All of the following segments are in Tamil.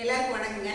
எல்லாருக்கும் வணக்கங்க.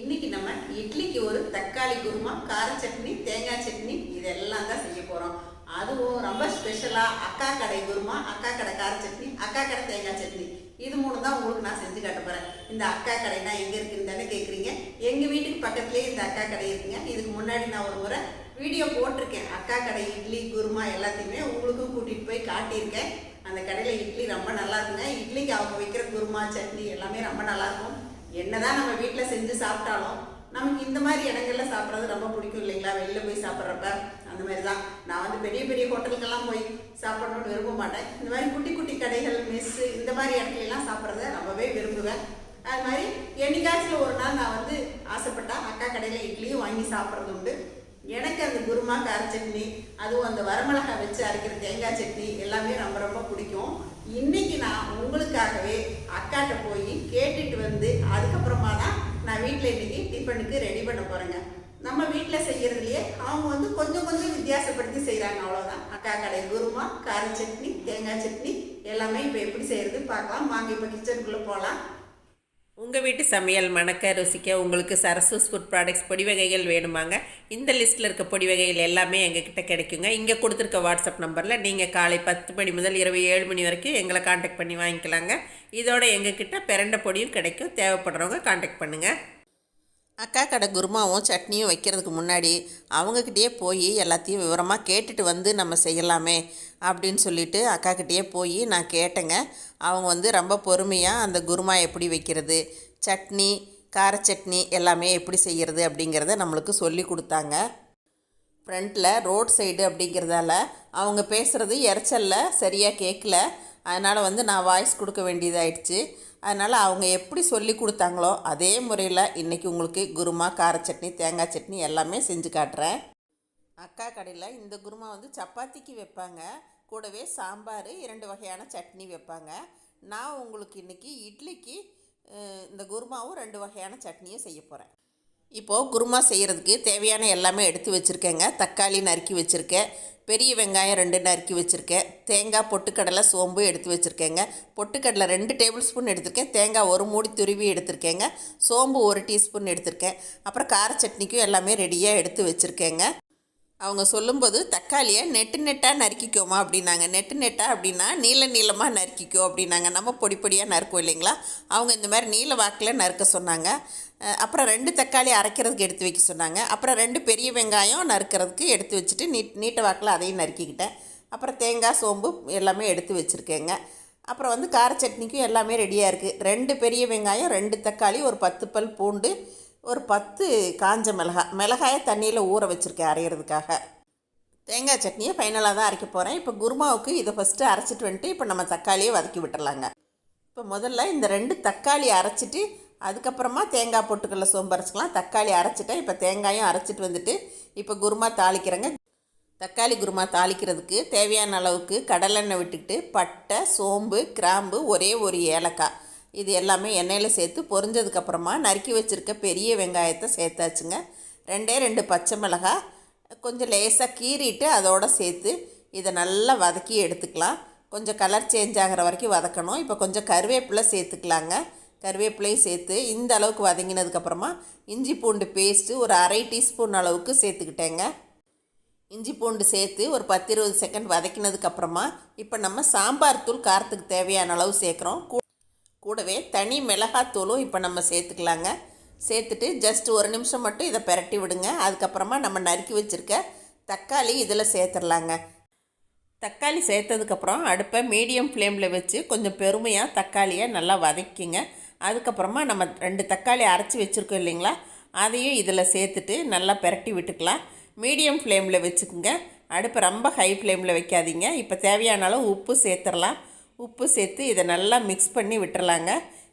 இன்னைக்கு நம்ம இட்லிக்கு ஒரு தக்காளி குருமா கார சட்னி தேங்காய் சட்னி இதெல்லாம் தான் செய்ய போகிறோம் அதுவும் ரொம்ப ஸ்பெஷலாக அக்கா கடை குருமா அக்கா கடை கார சட்னி அக்கா கடை தேங்காய் சட்னி. இது மூணு தான் உங்களுக்கு நான் செஞ்சு காட்ட போகிறேன் இந்த அக்கா கடைனா எங்கே இருக்குன்னு தானே கேட்குறீங்க எங்கள் வீட்டுக்கு பக்கத்துலேயே இந்த அக்கா கடை இருக்குங்க. இதுக்கு முன்னாடி நான் ஒரு முறை வீடியோ போட்டிருக்கேன். அக்கா கடை இட்லி குருமா எல்லாத்தையுமே உங்களுக்கும் கூட்டிகிட்டு போய் காட்டியிருக்கேன். அந்த கடையில் இட்லி ரொம்ப நல்லா இருக்குங்க. இட்லிக்கு அவங்க வைக்கிற குருமா சட்னி எல்லாமே ரொம்ப நல்லாயிருக்கும் என்னதான் நம்ம வீட்டில் செஞ்சு சாப்பிட்டாலும் நமக்கு இந்த மாதிரி இடங்கள்ல சாப்பிட்றது ரொம்ப பிடிக்கும் இல்லைங்களா? வெளில போய் சாப்பிட்றப்ப அந்த மாதிரி தான் நான் வந்து பெரிய பெரிய ஹோட்டலுக்கெல்லாம் போய் சாப்பிடணும்னு விரும்ப மாட்டேன். இந்த மாதிரி குட்டி குட்டி கடைகள் மெஸ்ஸு இந்த மாதிரி இடங்கள்லாம் சாப்பிட்றத ரொம்பவே விரும்புவேன். அது மாதிரி என்னைக்காச்சும் ஒரு நாள் நான் வந்து ஆசைப்பட்டா அக்கா கடையில் இட்லியும் வாங்கி சாப்பிட்றது உண்டு. குருமா கார சட்னி அதுவும் அந்த வரமிளகாய் வச்சு அரைக்கிற தேங்காய் சட்னி எல்லாமே ரொம்ப ரொம்ப பிடிக்கும். இன்னைக்கு நான் உங்களுக்காகவே அக்காட்ட போய் கேட்டுட்டு வந்து அதுக்கப்புறமா தான் நான் வீட்டில் இன்னைக்கு டிஃபனுக்கு ரெடி பண்ண போறேங்க. நம்ம வீட்டில் செய்யறதுலயே அவங்க வந்து கொஞ்சம் கொஞ்சம் வித்தியாசப்படுத்தி செய்கிறாங்க அவ்வளோதான் அக்கா கடை குருமா கார சட்னி தேங்காய் சட்னி எல்லாமே இப்போ எப்படி செய்யறது பார்க்கலாம். வாங்க இப்போ கிச்சனுக்குள்ளே போகலாம் உங்கள் வீட்டு சமையல் மணக்க ருசிக்க உங்களுக்கு சரசூஸ் ஃபுட் ப்ராடக்ட்ஸ் பொடி வகைகள் வேணுமாங்க. இந்த லிஸ்ட்டில் இருக்க பொடி வகைகள் எல்லாமே எங்ககிட்ட கிடைக்குங்க. இங்கே கொடுத்துருக்க வாட்ஸ்அப் நம்பரில் நீங்கள் காலை பத்து மணி முதல் இரவு ஏழு மணி வரைக்கும் எங்களை காண்டாக்ட் பண்ணி வாங்கிக்கலாங்க. இதோட எங்ககிட்ட பிரண்ட பொடியும் கிடைக்கும். தேவைப்படுறவங்க காண்டாக்ட் பண்ணுங்கள் அக்கா கடை குருமாவும் சட்னியும் வைக்கிறதுக்கு முன்னாடி அவங்கக்கிட்டேயே போய் எல்லாத்தையும் விவரமாக கேட்டுட்டு வந்து நம்ம செய்யலாமே அப்படின்னு சொல்லிட்டு அக்காக்கிட்டேயே போய் நான் கேட்டேங்க. அவங்க வந்து ரொம்ப பொறுமையாக அந்த குருமா எப்படி வைக்கிறது சட்னி கார சட்னி எல்லாமே எப்படி செய்கிறது அப்படிங்கிறத நம்மளுக்கு சொல்லி கொடுத்தாங்க. ஃப்ரண்ட்டில் ரோட் சைடு அப்படிங்கிறதால அவங்க பேசுகிறது இறைச்சலில் சரியாக கேட்கல அதனால் வந்து நான் வாய்ஸ் கொடுக்க வேண்டியதாயிடுச்சு. அதனால் அவங்க எப்படி சொல்லி கொடுத்தாங்களோ அதே முறையில் இன்றைக்கி உங்களுக்கு குருமா கார சட்னி தேங்காய் சட்னி எல்லாமே செஞ்சு காட்டுறேன். அக்கா கடையில் இந்த குருமா வந்து சப்பாத்திக்கு வைப்பாங்க. கூடவே சாம்பார் இரண்டு வகையான சட்னி வைப்பாங்க. நான் உங்களுக்கு இன்றைக்கி இட்லிக்கு இந்த குருமாவும் ரெண்டு வகையான சட்னியும் செய்ய போகிறேன் இப்போது குருமா செய்கிறதுக்கு தேவையான எல்லாமே எடுத்து வச்சுருக்கேங்க. தக்காளி நறுக்கி வச்சுருக்கேன். பெரிய வெங்காயம் ரெண்டு நறுக்கி வச்சுருக்கேன். தேங்காய் பொட்டுக்கடலை சோம்பு எடுத்து வச்சுருக்கேங்க. பொட்டுக்கடலை ரெண்டு டேபிள் ஸ்பூன் எடுத்திருக்கேன். தேங்காய் ஒரு மூடி துருவி எடுத்திருக்கேங்க. சோம்பு ஒரு டீஸ்பூன் எடுத்திருக்கேன். அப்புறம் கார சட்னிக்கும் எல்லாமே ரெடியாக எடுத்து வச்சுருக்கேங்க. அவங்க சொல்லும்போது தக்காளியை நெட்டு நெட்டாக நறுக்கிக்கோமா அப்படின்னாங்க. நெட்டு நெட்டாக அப்படின்னா நீள நீளமாக நறுக்கிக்கோ அப்படின்னாங்க. நம்ம பொடி பொடியாக நறுக்கோம் இல்லைங்களா? அவங்க இந்த மாதிரி நீல வாக்கில் நறுக்க சொன்னாங்க. அப்புறம் ரெண்டு தக்காளி அரைக்கிறதுக்கு எடுத்து வைக்க சொன்னாங்க. அப்புறம் ரெண்டு பெரிய வெங்காயம் நறுக்கிறதுக்கு எடுத்து வச்சுட்டு நீட் நீட்ட வாக்கில் அதையும் நறுக்கிக்கிட்டேன். அப்புறம் தேங்காய் சோம்பு எல்லாமே எடுத்து வச்சுருக்கேங்க. அப்புறம் வந்து கார சட்னிக்கும் எல்லாமே ரெடியாக இருக்குது ரெண்டு பெரிய வெங்காயம் ரெண்டு தக்காளி ஒரு பத்து பல் பூண்டு ஒரு பத்து காஞ்ச மிளகாய் மிளகாயை தண்ணியில் ஊற வச்சுருக்கேன் அரைகிறதுக்காக தேங்காய் சட்னியை ஃபைனலாக தான் அரைக்க போகிறேன் இப்போ குருமாவுக்கு இதை ஃபஸ்ட்டு அரைச்சிட்டு வந்துட்டு இப்போ நம்ம தக்காளியை வதக்கி விட்டுறலாங்க. இப்போ முதல்ல இந்த ரெண்டு தக்காளி அரைச்சிட்டு அதுக்கப்புறமா தேங்காய் பொட்டுக்கடல சோம்பு அரைச்சிக்கலாம். தக்காளி அரைச்சிட்டேன். இப்போ தேங்காயும் அரைச்சிட்டு வந்துட்டு இப்போ குருமா தாளிக்கிறேங்க. தக்காளி குருமா தாளிக்கிறதுக்கு தேவையான அளவுக்கு கடலெண்ணெய் விட்டுக்கிட்டு பட்டை சோம்பு கிராம்பு ஒரே ஒரு ஏலக்காய். இது எல்லாமே எண்ணெயில் சேர்த்து பொரிஞ்சதுக்கப்புறமா நறுக்கி வச்சுருக்க பெரிய வெங்காயத்தை சேர்த்தாச்சுங்க. ரெண்டே ரெண்டு பச்சை மிளகாய். கொஞ்சம் லேசாக கீறிட்டு அதோடு சேர்த்து இதை நல்லா வதக்கி எடுத்துக்கலாம். கொஞ்சம் கலர் சேஞ்ச் ஆகிற வரைக்கும் வதக்கணும். இப்போ கொஞ்சம் கருவேப்பிலை சேர்த்துக்கலாங்க. கருவேப்பிலையும் சேர்த்து இந்த அளவுக்கு வதங்கினதுக்கப்புறமா இஞ்சி பூண்டு பேஸ்ட்டு ஒரு அரை டீஸ்பூன் அளவுக்கு சேர்த்துக்கிட்டேங்க. இஞ்சி பூண்டு சேர்த்து ஒரு பத்து இருபது செகண்ட் வதக்கினதுக்கப்புறமா இப்போ நம்ம சாம்பார் தூள் காரத்துக்கு தேவையான அளவு சேர்க்குறோம். கூ- கூடவே தனி மிளகாத்தூளும் இப்போ நம்ம சேர்த்துக்கலாங்க. சேர்த்துட்டு ஜஸ்ட் ஒரு நிமிஷம் மட்டும் இதை பிரட்டி விடுங்க. அதுக்கப்புறமா நம்ம நறுக்கி வச்சுருக்க தக்காளி இதில் சேர்த்துடலாங்க. தக்காளி சேர்த்ததுக்கப்புறம் அடுப்பை மீடியம் ஃப்ளேமில் வச்சு கொஞ்சம் பெருமையாக தக்காளியை நல்லா வதக்கிங்க. அதுக்கப்புறமா நம்ம ரெண்டு தக்காளி அரைச்சி வச்சுருக்கோம் இல்லைங்களா? அதையும் இதில் சேர்த்துட்டு நல்லா பிரட்டி விட்டுக்கலாம். மீடியம் ஃப்ளேமில் வச்சுக்கோங்க. அடுப்பை ரொம்ப ஹை ஃப்ளேமில் வைக்காதீங்க. இப்போ தேவையான அளவு உப்பு சேர்த்துடலாம். உப்பு சேர்த்து இதை நல்லா மிக்ஸ் பண்ணி விட்டுறலாங்க.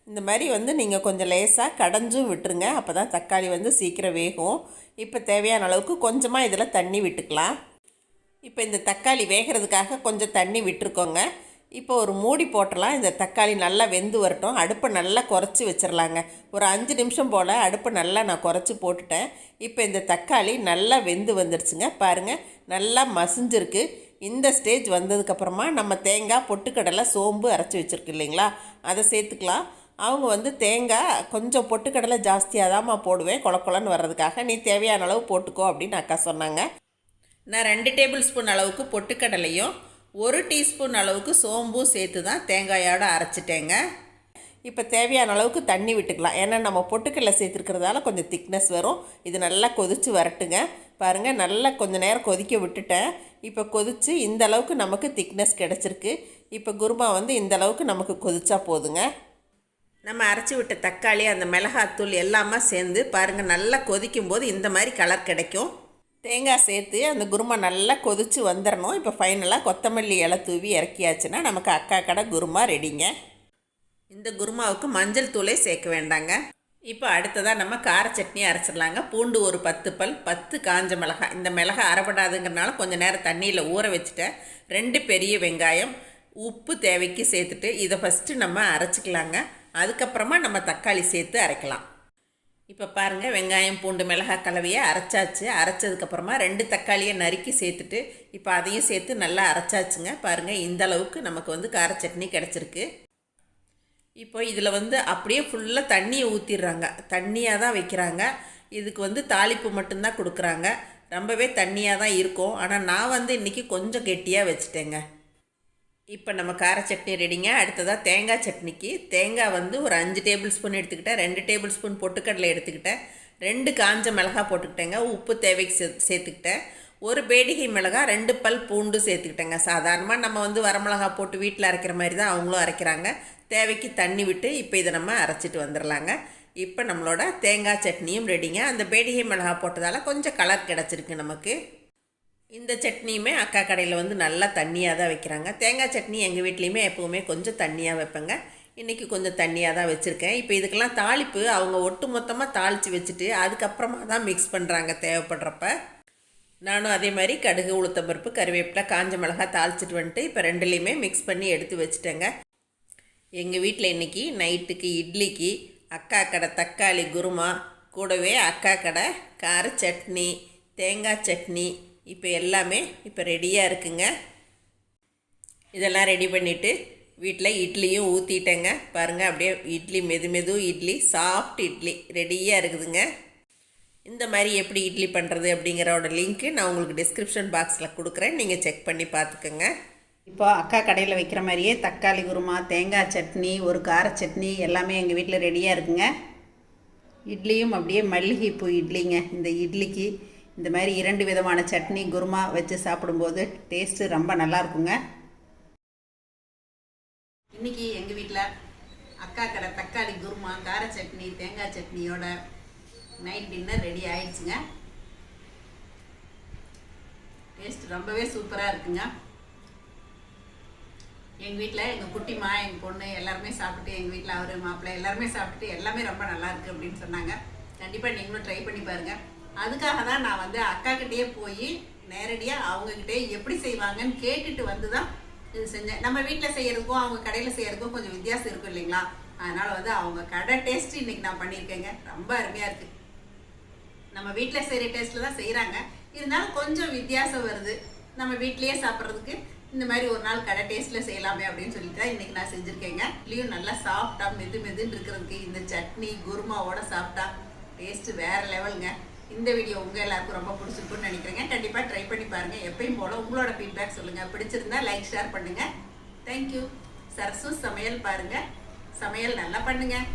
இந்த மாதிரி வந்து நீங்கள் கொஞ்சம் லேசாக கடைஞ்சும் விட்டுருங்க. அப்போ தான் தக்காளி வந்து சீக்கிரம் வேகும். இப்போ தேவையான அளவுக்கு கொஞ்சமாக இதில் தண்ணி விட்டுக்கலாம். இப்போ இந்த தக்காளி வேகிறதுக்காக கொஞ்சம் தண்ணி விட்டுருக்கோங்க. இப்போ ஒரு மூடி போட்டலாம் இந்த தக்காளி நல்லா வெந்து வரட்டும். அடுப்பை நல்லா குறைச்சி வச்சிடலாங்க ஒரு அஞ்சு நிமிஷம் போல் அடுப்பை நல்லா நான் குறைச்சி போட்டுட்டேன். இப்போ இந்த தக்காளி நல்லா வெந்து வந்துடுச்சுங்க பாருங்கள் நல்லா மசிஞ்சிருக்கு. இந்த ஸ்டேஜ் வந்ததுக்கப்புறமா நம்ம தேங்காய் பொட்டுக்கடலை சோம்பு அரைச்சி வச்சுருக்கு இல்லைங்களா? அதை சேர்த்துக்கலாம். அவங்க வந்து தேங்காய் கொஞ்சம் பொட்டுக்கடலை ஜாஸ்தியாக தான்மா போடுவேன். குளக்குளன்னு வர்றதுக்காக. நீ தேவையான அளவு போட்டுக்கோ அப்படின்னு அக்கா சொன்னாங்க. நான் ரெண்டு டேபிள் ஸ்பூன் அளவுக்கு பொட்டுக்கடலையும் ஒரு டீஸ்பூன் அளவுக்கு சோம்பும் சேர்த்து தான் தேங்காயோட அரைச்சிட்டேங்க. இப்போ தேவையான அளவுக்கு தண்ணி விட்டுக்கலாம். ஏன்னா நம்ம பொட்டுக்கடலை சேர்த்துருக்கிறதால கொஞ்சம் திக்னஸ் வரும். இது நல்லா கொதித்து வரட்டுங்க. பாருங்கள் நல்லா கொஞ்சம் நேரம் கொதிக்க விட்டுட்டேன். இப்போ கொதித்து இந்த அளவுக்கு நமக்கு திக்னஸ் கிடச்சிருக்கு. இப்போ குருமா வந்து இந்த அளவுக்கு நமக்கு கொதிச்சா போதுங்க. நம்ம அரைச்சி விட்ட தக்காளி அந்த மிளகாத்தூள் எல்லாமே சேர்ந்து பாருங்கள் நல்லா கொதிக்கும் போது இந்த மாதிரி கலர் கிடைக்கும். தேங்காய் சேர்த்து அந்த குருமா நல்லா கொதித்து வந்துடணும் இப்போ ஃபைனலாக கொத்தமல்லி இலை தூவி இறக்கியாச்சுன்னா நமக்கு அக்கா கடை குருமா ரெடிங்க இந்த குருமாவுக்கு மஞ்சள் தூளே சேர்க்க வேண்டாங்க. இப்போ அடுத்ததாக நம்ம கார சட்னி அரைச்சிடலாங்க. பூண்டு ஒரு பத்து பல் பத்து காஞ்ச மிளகாய். இந்த மிளகாய் அரைப்படாதுங்கிறனால கொஞ்சம் நேரம் தண்ணியில் ஊற வச்சுட்டேன். ரெண்டு பெரிய வெங்காயம் உப்பு தேவைக்கு சேர்த்துட்டு இதை ஃபஸ்ட்டு நம்ம அரைச்சிக்கலாங்க. அதுக்கப்புறமா நம்ம தக்காளி சேர்த்து அரைக்கலாம். இப்போ பாருங்கள் வெங்காயம் பூண்டு மிளகாய் கலவையை அரைச்சாச்சு. அரைச்சதுக்கப்புறமா ரெண்டு தக்காளியை நறுக்கி சேர்த்துட்டு இப்போ அதையும் சேர்த்து நல்லா அரைச்சாச்சுங்க. பாருங்கள் இந்த அளவுக்கு நமக்கு வந்து கார சட்னி கிடச்சிருக்கு. இப்போ இதில் வந்து அப்படியே ஃபுல்லாக தண்ணியை ஊற்றிடுறாங்க தண்ணியாக தான் வைக்கிறாங்க. இதுக்கு வந்து தாளிப்பு மட்டும்தான் கொடுக்குறாங்க. ரொம்பவே தண்ணியாக தான் இருக்கும். ஆனால் நான் வந்து இன்றைக்கி கொஞ்சம் கெட்டியாக வச்சுட்டேங்க. இப்போ நம்ம கார சட்னி ரெடிங்க. அடுத்ததாக தேங்காய் சட்னிக்கு. தேங்காய் வந்து ஒரு அஞ்சு டேபிள் ஸ்பூன் எடுத்துக்கிட்டேன். ரெண்டு டேபிள் ஸ்பூன் பொட்டுக்கடலை எடுத்துக்கிட்டேன். ரெண்டு காஞ்ச மிளகாய் போட்டுக்கிட்டேங்க. உப்பு தேவைக்கு சே சேர்த்துக்கிட்டேன். ஒரு பேடிகை மிளகாய் ரெண்டு பல் பூண்டு சேர்த்துக்கிட்டேங்க. சாதாரணமாக நம்ம வந்து வரமிளகா போட்டு வீட்டில் அரைக்கிற மாதிரி தான் அவங்களும் அரைக்கிறாங்க. தேவைக்கு தண்ணி விட்டு இப்போ இதை நம்ம அரைச்சிட்டு வந்துடலாங்க இப்போ நம்மளோட தேங்காய் சட்னியும் ரெடிங்க. அந்த பேடிகை மிளகாய் போட்டதால் கொஞ்சம் கலர் கிடச்சிருக்கு நமக்கு. இந்த சட்னியுமே அக்கா கடையில் வந்து நல்லா தண்ணியாக தான் வைக்கிறாங்க. தேங்காய் சட்னி எங்கள் வீட்லேயுமே எப்போவுமே கொஞ்சம் தண்ணியாக வைப்பேங்க. இன்றைக்கி கொஞ்சம் தண்ணியாக தான் வச்சுருக்கேன். இப்போ இதுக்கெல்லாம் தாளிப்பு அவங்க ஒட்டு மொத்தமாக தாளித்து வச்சுட்டு அதுக்கப்புறமா தான் மிக்ஸ் பண்ணுறாங்க தேவைப்படுறப்ப. நானும் அதே மாதிரி கடுகு உளுத்தம்பருப்பு கருவேப்பிலை காஞ்ச மிளகாய் தாளிச்சிட்டு வந்துட்டு இப்போ ரெண்டுலேயுமே மிக்ஸ் பண்ணி எடுத்து வச்சுட்டேங்க. எங்கள் வீட்டில் இன்றைக்கி நைட்டுக்கு இட்லிக்கு அக்கா கடை தக்காளி குருமா கூடவே அக்கா கடை கார சட்னி தேங்காய் சட்னி இப்போ எல்லாமே இப்போ ரெடியாக இருக்குங்க. இதெல்லாம் ரெடி பண்ணிவிட்டு வீட்டில் இட்லியும் ஊற்றிட்டேங்க பாருங்கள் அப்படியே இட்லி மெது மெது இட்லி சாஃப்ட் இட்லி ரெடியாக இருக்குதுங்க. இந்த மாதிரி எப்படி இட்லி பண்ணுறது அப்படிங்கிறோட லிங்க்கு நான் உங்களுக்கு டிஸ்கிரிப்ஷன் பாக்ஸில் கொடுக்குறேன். நீங்கள் செக் பண்ணி பார்த்துக்கோங்க. இப்போ அக்கா கடையில் வைக்கிற மாதிரியே தக்காளி குருமா தேங்காய் சட்னி ஒரு கார சட்னி எல்லாமே எங்கள் வீட்டில் ரெடியாக இருக்குங்க. இட்லியும் அப்படியே மல்லிகைப்பூ இட்லிங்க. இந்த இட்லிக்கு இந்த மாதிரி இரண்டு விதமான சட்னி குருமா வச்சு சாப்பிடும்போது டேஸ்ட்டு ரொம்ப நல்லா இருக்குங்க. இன்னைக்கு எங்கள் வீட்டில் அக்கா கடை தக்காளி குருமா கார சட்னி தேங்காய் சட்னியோட நைட் டின்னர் ரெடி ஆயிடுச்சுங்க. டேஸ்ட் ரொம்பவே சூப்பராக இருக்குங்க. எங்கள் வீட்டில் எங்கள் குட்டிமா எங்கள் பொண்ணு எல்லாருமே சாப்பிட்டு எங்கள் வீட்டில் அவர் மாப்பிள்ளை எல்லாருமே சாப்பிட்டு எல்லாமே ரொம்ப நல்லா இருக்கு அப்படின்னு சொன்னாங்க. கண்டிப்பாக நீங்களும் ட்ரை பண்ணி பாருங்கள் அதுக்காக தான் நான் வந்து அக்காக்கிட்டேயே போய் நேரடியாக அவங்கக்கிட்டே எப்படி செய்வாங்கன்னு கேட்டுட்டு வந்து தான் இது செஞ்சேன். நம்ம வீட்டில் செய்கிறதுக்கும் அவங்க கடையில் செய்கிறதுக்கும் கொஞ்சம் வித்தியாசம் இருக்கும் இல்லைங்களா? அதனால் வந்து அவங்க கடை டேஸ்ட் இன்னைக்கு நான் பண்ணியிருக்கேங்க. ரொம்ப அருமையாக இருக்குது நம்ம வீட்டில் செய்கிற டேஸ்ட்டில் தான் செய்கிறாங்க இருந்தாலும் கொஞ்சம் வித்தியாசம் வருது. நம்ம வீட்லேயே சாப்பிட்றதுக்கு இந்த மாதிரி ஒரு நாள் கடை டேஸ்ட்டில் செய்யலாமே அப்படின்னு சொல்லிட்டு தான் இன்றைக்கி நான் செஞ்சுருக்கேங்க. இதுலேயும் நல்லா சாப்பிட்டா மெது மெதுன்னு இருக்கிறதுக்கு இந்த சட்னி குருமாவோட சாப்பிட்டா டேஸ்ட்டு வேறு லெவலுங்க இந்த வீடியோ உங்கள் எல்லாருக்கும் ரொம்ப பிடிச்சிருக்குன்னு நினைக்கிறேங்க. கண்டிப்பாக ட்ரை பண்ணி பாருங்கள் எப்பயும் போல் உங்களோட ஃபீட்பேக் சொல்லுங்கள் பிடிச்சிருந்தா லைக் ஷேர் பண்ணுங்கள் தேங்க்யூ சரசு சமையல் பாருங்கள் சமையல் நல்லா பண்ணுங்கள்